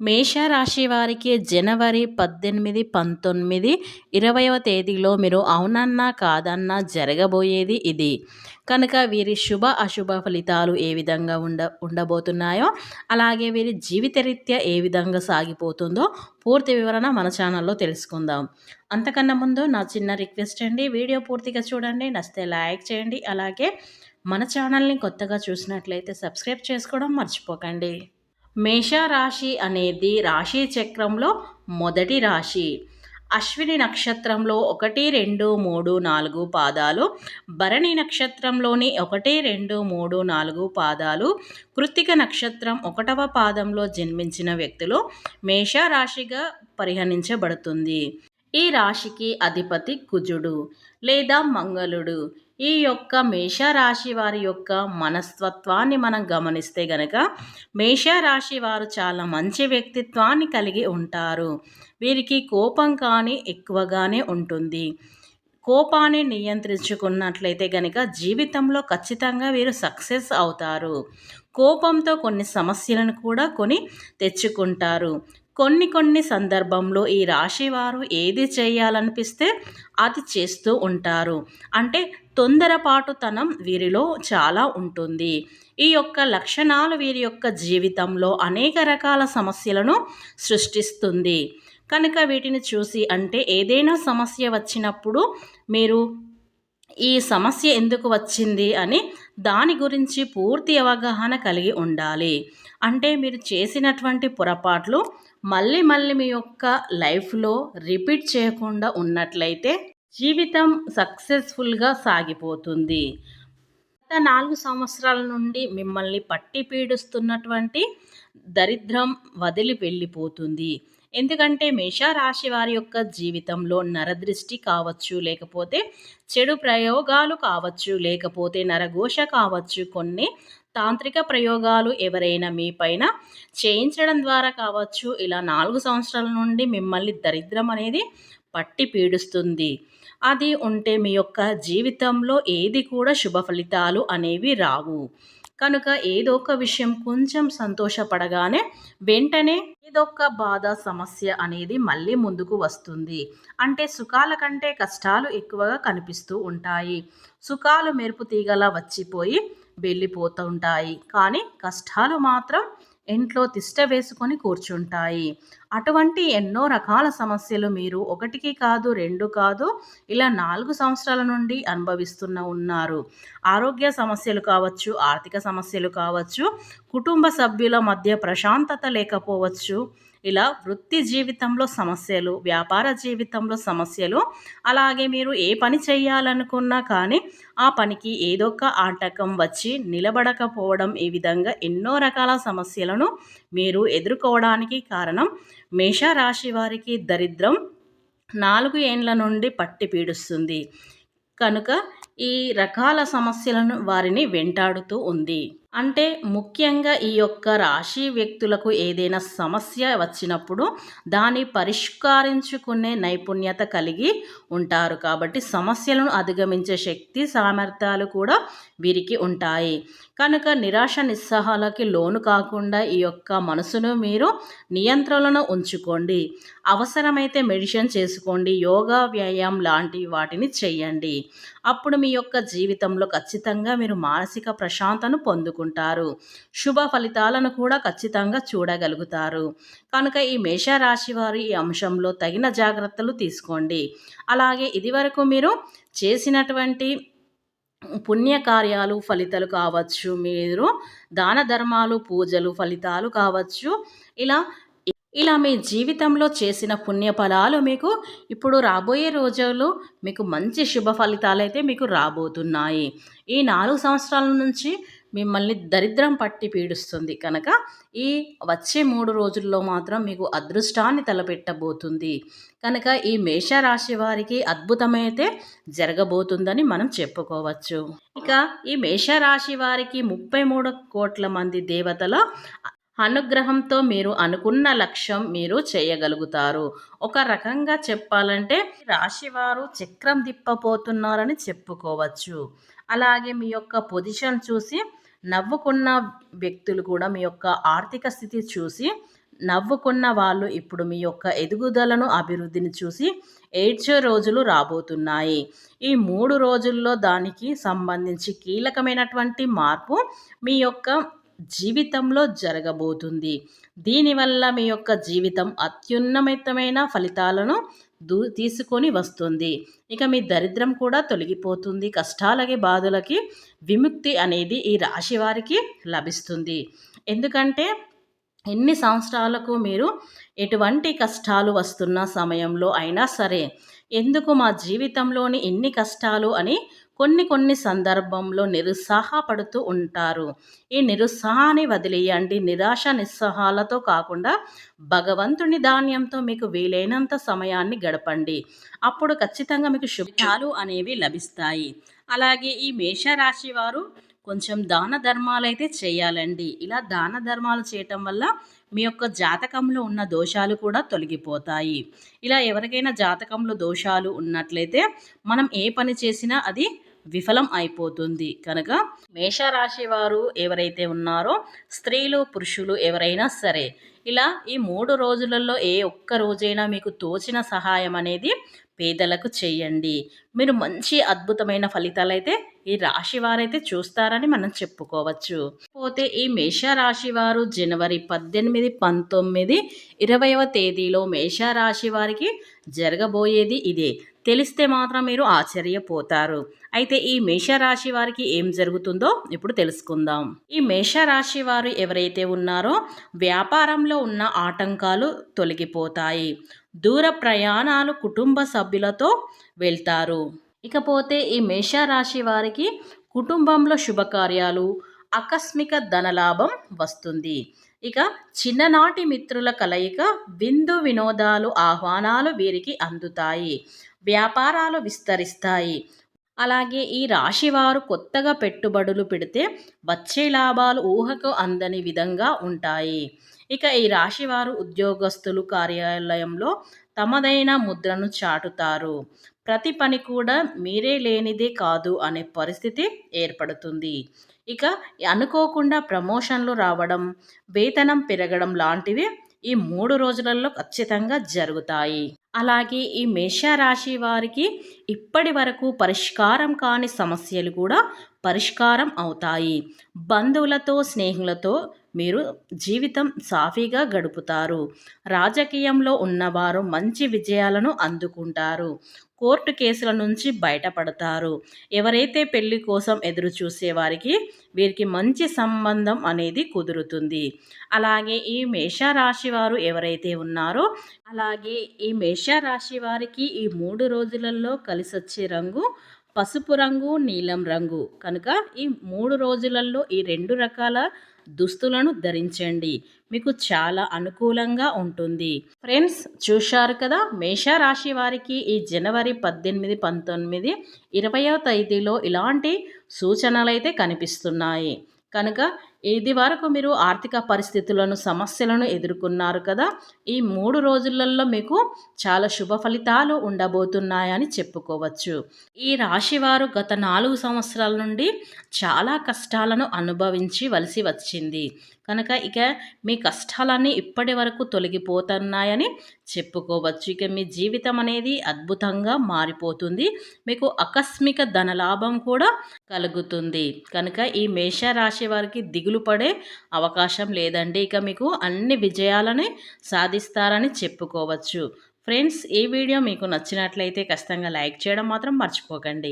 మేషరాశి వారికి జనవరి పద్దెనిమిది పంతొమ్మిది ఇరవయవ తేదీలో మీరు అవునన్నా కాదన్నా జరగబోయేది ఇది. కనుక వీరి శుభ అశుభ ఫలితాలు ఏ విధంగా ఉండ ఉండబోతున్నాయో అలాగే వీరి జీవితరీత్యా ఏ విధంగా సాగిపోతుందో పూర్తి వివరణ మన ఛానల్లో తెలుసుకుందాం. అంతకన్నా ముందు నా చిన్న రిక్వెస్ట్ అండి వీడియో పూర్తిగా చూడండి నచ్చితే లైక్ చేయండి అలాగే మన ఛానల్ని కొత్తగా చూసినట్లయితే సబ్స్క్రైబ్ చేసుకోవడం మర్చిపోకండి. మేషరాశి అనేది రాశి చక్రంలో మొదటి రాశి. అశ్విని నక్షత్రంలో ఒకటి రెండు మూడు నాలుగు పాదాలు. భరణి నక్షత్రంలోని ఒకటి రెండు మూడు నాలుగు పాదాలు. కృత్తిక నక్షత్రం ఒకటవ పాదంలో జన్మించిన వ్యక్తులు మేషరాశిగా పరిగణించబడుతుంది. ఈ రాశికి అధిపతి కుజుడు లేదా మంగళుడు. ఈ యొక్క మేషరాశి వారి యొక్క మనస్తత్వాన్ని మనం గమనిస్తే గనక మేషరాశి వారు చాలా మంచి వ్యక్తిత్వాన్ని కలిగి ఉంటారు. వీరికి కోపం కానీ ఎక్కువగానే ఉంటుంది. కోపాన్ని నియంత్రించుకున్నట్లయితే గనక జీవితంలో ఖచ్చితంగా వీరు సక్సెస్ అవుతారు. కోపంతో కొన్ని సమస్యలను కూడా కొని తెచ్చుకుంటారు. కొన్ని కొన్ని సందర్భంలో ఈ రాశి వారు ఏది చేయాలనిపిస్తే అది చేస్తూ ఉంటారు. అంటే తొందరపాటుతనం వీరిలో చాలా ఉంటుంది. ఈ యొక్క లక్షణాలు వీరి యొక్క జీవితంలో అనేక రకాల సమస్యలను సృష్టిస్తుంది. కనుక వీటిని చూసి అంటే ఏదైనా సమస్య వచ్చినప్పుడు మీరు ఈ సమస్య ఎందుకు వచ్చింది అని దాని గురించి పూర్తి అవగాహన కలిగి ఉండాలి. అంటే మీరు చేసినటువంటి పొరపాట్లు మళ్ళీ మళ్ళీ మీ యొక్క లైఫ్లో రిపీట్ చేయకుండా ఉన్నట్లయితే జీవితం సక్సెస్ఫుల్గా సాగిపోతుంది. గత నాలుగు సంవత్సరాల నుండి మిమ్మల్ని పట్టి పీడిస్తున్నటువంటి దరిద్రం వదిలి వెళ్ళిపోతుంది. ఎందుకంటే మేషరాశి వారి యొక్క జీవితంలో నరదృష్టి కావచ్చు లేకపోతే చెడు ప్రయోగాలు కావచ్చు లేకపోతే నరఘోష కావచ్చు కొన్ని తాంత్రిక ప్రయోగాలు ఎవరైనా మీ పైన చేయించడం ద్వారా కావచ్చు ఇలా నాలుగు సంవత్సరాల నుండి మిమ్మల్ని దరిద్రం అనేది పట్టి పీడుస్తుంది. అది ఉంటే మీ యొక్క జీవితంలో ఏది కూడా శుభ ఫలితాలు అనేవి రావు. కనుక ఏదో ఒక విషయం కొంచెం సంతోషపడగానే వెంటనే ఏదొక్క బాధ సమస్య అనేది మళ్ళీ ముందుకు వస్తుంది. అంటే సుఖాల కంటే కష్టాలు ఎక్కువగా కనిపిస్తూ ఉంటాయి. సుఖాలు మెరుపు తీగలా వచ్చిపోయి వెళ్ళిపోతూ ఉంటాయి. కానీ కష్టాలు మాత్రం ఇంట్లో తిష్ట వేసుకొని కూర్చుంటాయి. అటువంటి ఎన్నో రకాల సమస్యలు మీరు ఒకటికి కాదు రెండు కాదు ఇలా నాలుగు సంవత్సరాల నుండి అనుభవిస్తున్న ఉన్నారు. ఆరోగ్య సమస్యలు కావచ్చు ఆర్థిక సమస్యలు కావచ్చు కుటుంబ సభ్యుల మధ్య ప్రశాంతత లేకపోవచ్చు ఇలా వృత్తి జీవితంలో సమస్యలు వ్యాపార జీవితంలో సమస్యలు అలాగే మీరు ఏ పని చేయాలనుకున్నా కానీ ఆ పనికి ఏదో ఒక ఆటకం వచ్చి నిలబడకపోవడం ఈ విధంగా ఎన్నో రకాల సమస్యలను మీరు ఎదుర్కోవడానికి కారణం. మేషరాశి వారికి దరిద్రం నాలుగు ఏండ్ల నుండి పట్టి పీడుస్తుంది. కనుక ఈ రకాల సమస్యలను వారిని వెంటాడుతూ ఉంది. అంటే ముఖ్యంగా ఈ యొక్క రాశి వ్యక్తులకు ఏదైనా సమస్య వచ్చినప్పుడు దాన్ని పరిష్కరించుకునే నైపుణ్యత కలిగి ఉంటారు. కాబట్టి సమస్యలను అధిగమించే శక్తి సామర్థ్యాలు కూడా వీరికి ఉంటాయి. కనుక నిరాశ నిస్సహాలకి లోను కాకుండా ఈ యొక్క మనసును మీరు నియంత్రణలో ఉంచుకోండి. అవసరమైతే మెడిషన్ చేసుకోండి యోగా వ్యాయామం లాంటి వాటిని చేయండి. అప్పుడు మీ యొక్క జీవితంలో ఖచ్చితంగా మీరు మానసిక ప్రశాంతను పొందుకుంటారు. శుభ ఫలితాలను కూడా ఖచ్చితంగా చూడగలుగుతారు. కనుక ఈ మేషరాశి వారు ఈ అంశంలో తగిన జాగ్రత్తలు తీసుకోండి. అలాగే ఇదివరకు మీరు చేసినటువంటి పుణ్యకార్యాలు ఫలితాలు కావచ్చు మీరు దాన ధర్మాలు పూజలు ఫలితాలు కావచ్చు. ఇలా ఇలా మీ జీవితంలో చేసిన పుణ్యఫలాలు మీకు ఇప్పుడు రాబోయే రోజుల్లో మీకు మంచి శుభ ఫలితాలు అయితే మీకు రాబోతున్నాయి. ఈ నాలుగు సంవత్సరాల నుంచి మిమ్మల్ని దరిద్రం పట్టి పీడిస్తుంది కనుక ఈ వచ్చే మూడు రోజుల్లో మాత్రం మీకు అదృష్టాన్ని తలపెట్టబోతుంది. కనుక ఈ మేషరాశి వారికి అద్భుతమైతే జరగబోతుందని మనం చెప్పుకోవచ్చు. ఇక ఈ మేషరాశి వారికి ముప్పై మూడు కోట్ల మంది దేవతల అనుగ్రహంతో మీరు అనుకున్న లక్ష్యం మీరు చేయగలుగుతారు. ఒక రకంగా చెప్పాలంటే రాశివారు చక్రం తిప్పపోతున్నారని చెప్పుకోవచ్చు. అలాగే మీ యొక్క పొజిషన్ చూసి నవ్వుకున్న వ్యక్తులు కూడా మీ యొక్క ఆర్థిక స్థితి చూసి నవ్వుకున్న వాళ్ళు ఇప్పుడు మీ యొక్క ఎదుగుదలను అభివృద్ధిని చూసి ఏడ్చే రోజులు రాబోతున్నాయి. ఈ మూడు రోజుల్లో దానికి సంబంధించి కీలకమైనటువంటి మార్పు మీ యొక్క జీవితంలో జరగబోతుంది. దీనివల్ల మీ యొక్క జీవితం అత్యున్నతమైన ఫలితాలను దూ తీసుకొని వస్తుంది. ఇక మీ దరిద్రం కూడా తొలగిపోతుంది. కష్టాలకి బాధలకి విముక్తి అనేది ఈ రాశి వారికి లభిస్తుంది. ఎందుకంటే ఎన్ని సంవత్సరాలకు మీరు ఎటువంటి కష్టాలు వస్తున్న సమయంలో అయినా సరే ఎందుకు మా జీవితంలోని ఎన్ని కష్టాలు అని కొన్ని కొన్ని సందర్భంలో నిరుత్సాహపడుతూ ఉంటారు. ఈ నిరుత్సాహాన్ని వదిలేయండి. నిరాశ నిస్సహాలతో కాకుండా భగవంతుని ధాన్యంతో మీకు వీలైనంత సమయాన్ని గడపండి. అప్పుడు ఖచ్చితంగా మీకు శుభాలు అనేవి లభిస్తాయి. అలాగే ఈ మేషరాశి వారు కొంచెం దాన ధర్మాలు అయితే చేయాలండి. ఇలా దాన ధర్మాలు చేయటం వల్ల మీ యొక్క జాతకంలో ఉన్న దోషాలు కూడా తొలగిపోతాయి. ఇలా ఎవరికైనా జాతకంలో దోషాలు ఉన్నట్లయితే మనం ఏ పని చేసినా అది విఫలం అయిపోతుంది. కనుక మేషరాశి వారు ఎవరైతే ఉన్నారో స్త్రీలు పురుషులు ఎవరైనా సరే ఇలా ఈ మూడు రోజులలో ఏ ఒక్క రోజైనా మీకు తోచిన సహాయం అనేది పేదలకు చేయండి. మీరు మంచి అద్భుతమైన ఫలితాలు అయితే ఈ రాశి వారైతే చూస్తారని మనం చెప్పుకోవచ్చు. పోతే ఈ మేషరాశి వారు జనవరి పద్దెనిమిది పంతొమ్మిది ఇరవైవ తేదీలో మేషరాశి వారికి జరగబోయేది ఇదే. తెలిస్తే మాత్రం మీరు ఆశ్చర్యపోతారు. అయితే ఈ మేషరాశి వారికి ఏం జరుగుతుందో ఇప్పుడు తెలుసుకుందాం. ఈ మేషరాశి వారు ఎవరైతే ఉన్నారో వ్యాపారంలో ఉన్న ఆటంకాలు తొలగిపోతాయి. దూర ప్రయాణాలు కుటుంబ సభ్యులతో వెళ్తారు. ఇకపోతే ఈ మేషరాశి వారికి కుటుంబంలో శుభకార్యాలు ఆకస్మిక ధనలాభం వస్తుంది. ఇక చిన్ననాటి మిత్రుల కలయిక విందు వినోదాలు ఆహ్వానాలు వీరికి అందుతాయి. వ్యాపారాలు విస్తరిస్తాయి. అలాగే ఈ రాశివారు కొత్తగా పెట్టుబడులు పెడితే వచ్చే లాభాలు ఊహకు అందని విధంగా ఉంటాయి. ఇక ఈ రాశివారు ఉద్యోగస్తులు కార్యాలయంలో తమదైన ముద్రను చాటుతారు. ప్రతి పని కూడా మీరే లేనిదే కాదు అనే పరిస్థితి ఏర్పడుతుంది. ఇక అనుకోకుండా ప్రమోషన్లు రావడం వేతనం పెరగడం లాంటివి ఈ మూడు రోజులలో ఖచ్చితంగా జరుగుతాయి. అలాగే ఈ మేషరాశి వారికి ఇప్పటి వరకు పరిష్కారం కాని సమస్యలు కూడా పరిష్కారం అవుతాయి. బంధువులతో స్నేహితులతో మీరు జీవితం సాఫీగా గడుపుతారు. రాజకీయంలో ఉన్నవారు మంచి విజయాలను అందుకుంటారు. కోర్టు కేసుల నుంచి బయటపడతారు. ఎవరైతే పెళ్ళి కోసం ఎదురు చూసేవారికి వీరికి మంచి సంబంధం అనేది కుదురుతుంది. అలాగే ఈ మేషరాశి వారు ఎవరైతే ఉన్నారో అలాగే ఈ మేషరాశి వారికి ఈ మూడు రోజులలో కలిసి వచ్చే రంగు పసుపు రంగు నీలం రంగు. కనుక ఈ మూడు రోజులలో ఈ రెండు రకాల దుస్తులను ధరించండి. మీకు చాలా అనుకూలంగా ఉంటుంది. ఫ్రెండ్స్ చూశారు కదా? మేషరాశి వారికి ఈ జనవరి పద్దెనిమిది పంతొమ్మిది ఇరవయో తేదీలో ఇలాంటి సూచనలు అయితే కనిపిస్తున్నాయి. కనుక ఇది వరకు మీరు ఆర్థిక పరిస్థితులను సమస్యలను ఎదుర్కొన్నారు కదా. ఈ మూడు రోజులలో మీకు చాలా శుభ ఫలితాలు ఉండబోతున్నాయని చెప్పుకోవచ్చు. ఈ రాశివారు గత నాలుగు సంవత్సరాల నుండి చాలా కష్టాలను అనుభవించి వలసి వచ్చింది. కనుక ఇక మీ కష్టాలన్నీ ఇప్పటి వరకు తొలగిపోతున్నాయని చెప్పుకోవచ్చు. ఇక మీ జీవితం అనేది అద్భుతంగా మారిపోతుంది. మీకు ఆకస్మిక ధనలాభం కూడా కలుగుతుంది. కనుక ఈ మేషరాశి వారికి దిగు దిగులు పడే అవకాశం లేదండి. ఇక మీకు అన్ని విజయాలని సాధిస్తారని చెప్పుకోవచ్చు. ఫ్రెండ్స్ ఈ వీడియో మీకు నచ్చినట్లయితే ఖచ్చితంగా లైక్ చేయడం మాత్రం మర్చిపోకండి.